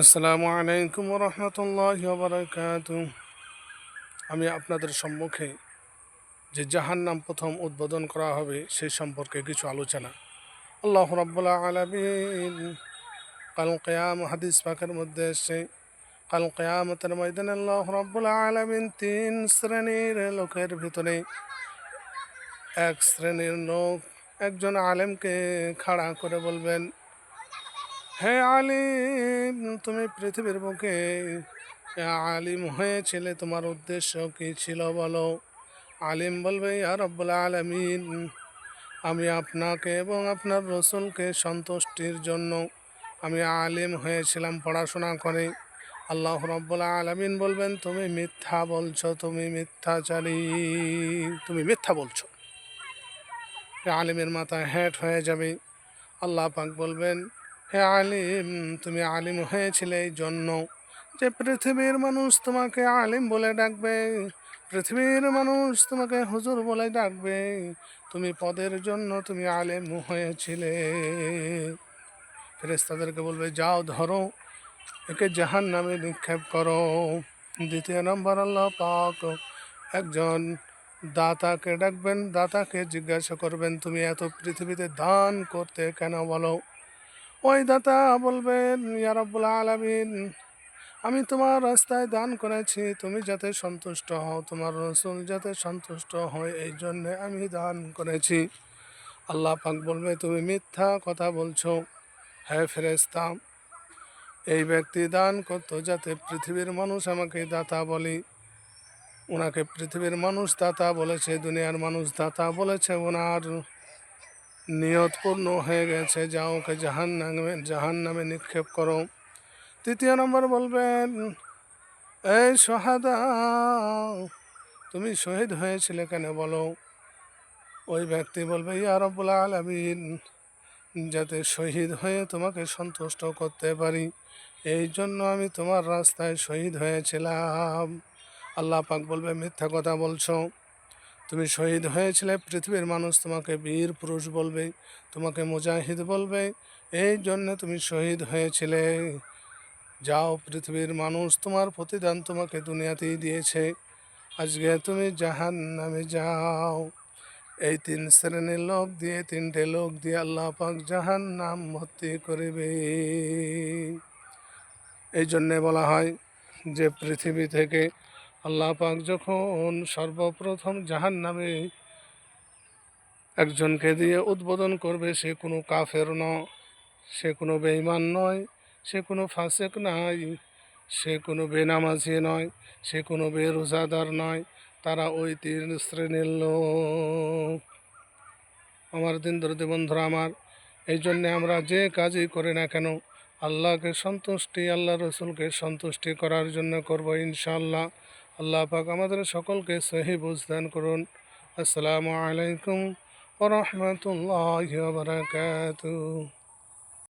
আসসালামু আলাইকুম রহমতুল্লাহ বারকাত আমি আপনাদের সম্মুখে যে জাহান নাম প্রথম উদ্বোধন করা হবে সেই সম্পর্কে কিছু আলোচনা। আল্লাহ রব্বুল্লাহ আলমিন কাল কেয়াম, হাদিস পাকের মধ্যে এসছে কাল কেয়ামতের ময়দানে আল্লাহ রব্বুল্লাহ আলমিন তিন শ্রেণির লোকের ভিতরে এক শ্রেণির লোক একজন আলেমকে খাড়া করে বলবেন হে আলিম, তুমি পৃথিবীর বুকে আলিম হয়েছিলে, তোমার উদ্দেশ্য কী ছিল বলো? আলিম বলবে আর রব্বুল আলমিন, আমি আপনাকে এবং আপনার রসুলকে সন্তুষ্টির জন্য আমি আলিম হয়েছিলাম, পড়াশোনা করে। আল্লাহ রব্বুল আলমিন বলবেন, তুমি মিথ্যা বলছো, তুমি মিথ্যাচারী, তুমি মিথ্যা বলছো। আলিমের মাথায় হ্যাট হয়ে যাবে। আল্লাহ পাক বলবেন হে আলিম, তুমি আলিম হয়েছিলে এই জন্য যে পৃথিবীর মানুষ তোমাকে আলিম বলে ডাকবে। পৃথিবীর মানুষ তোমাকে হুজুর বলে ডাকবে। তুমি পদের জন্য তুমি আলিম হয়েছিলে। ফেরেস্তাদেরকে বলবে, যাও ধরো, একে জাহান নামে নিক্ষেপ করো। দ্বিতীয় নম্বর, আল্লাহ পাক একজন দাতাকে ডাকবেন, দাতাকে জিজ্ঞাসা করবেন, তুমি এত পৃথিবীতে দান করতে কেন বলো? ওই দাতা বলবেন ইয়ারব্বুল আলমিন, আমি তোমার রাস্তায় দান করেছি, তুমি যাতে সন্তুষ্ট হও, তোমার রসুল যাতে সন্তুষ্ট হয়, এই জন্যে আমি দান করেছি। আল্লাহ পাক বলবে, তুমি মিথ্যা কথা বলছো। হ্যাঁ ফেরেস্তা এই ব্যক্তি দান করতো যাতে পৃথিবীর মানুষ আমাকে দাতা বলি। ওনাকে পৃথিবীর মানুষ দাতা বলেছে, দুনিয়ার মানুষ দাতা বলেছে ওনার নিয়ত পূর্ণ হয়ে গেছে। যা ওকে জাহান নামে জাহান নামে নিক্ষেপ করো। তৃতীয় নম্বর বলবেন, এই সহাদা, তুমি শহীদ হয়েছিলে কেন বলো? ওই ব্যক্তি বলবে, ইয়া রব্বুল আলমিন, যাতে শহীদ হয়ে তোমাকে সন্তুষ্ট করতে পারি, এই জন্য আমি তোমার রাস্তায় শহীদ হয়েছিলাম। আল্লাহ পাক বলবে, মিথ্যা কথা বলছো। তুমি শহীদ হয়েছিলে, পৃথিবীর মানুষ তোমাকে বীর পুরুষ বলবে, তোমাকে মুজাহিদ বলবে। এই জন্য তুমি শহীদ হয়েছিলে। যাও, পৃথিবীর মানুষ তোমার প্রতিদান তোমাকে দুনিয়াতেই দিয়েছে। আজকে তুমি জাহান নামে যাও। এই তিন শ্রেণির লোক দিয়ে, তিনটে লোক দিয়ে আল্লাহ পাক জাহান নাম ভর্তি করবে। এই জন্যে বলা হয় যে, পৃথিবী থেকে আল্লাহ পাক যখন সর্বপ্রথম জাহান নামে একজনকে দিয়ে উদ্বোধন করবে, সে কোনো কাফের ন সে কোনো বেইমান নয়, সে কোনো ফাঁসেক নাই, সে কোনো বেনামাজি নয়, সে কোনো বেরোজাদার নয়, তারা ওই তিন শ্রেণির লোক। আমার দিন দরদি বন্ধুরা আমার, এই জন্যে আমরা যে কাজই করি না কেন, আল্লাহকে সন্তুষ্টি, আল্লাহ রসুলকে সন্তুষ্টি করার জন্য করব ইনশাল্লাহ আল্লাহ পাক আমাদের সকলকে সহি বুঝদান করুন। আসসালামু আলাইকুম ওরহমতুল্লাহ বারকাতুহ।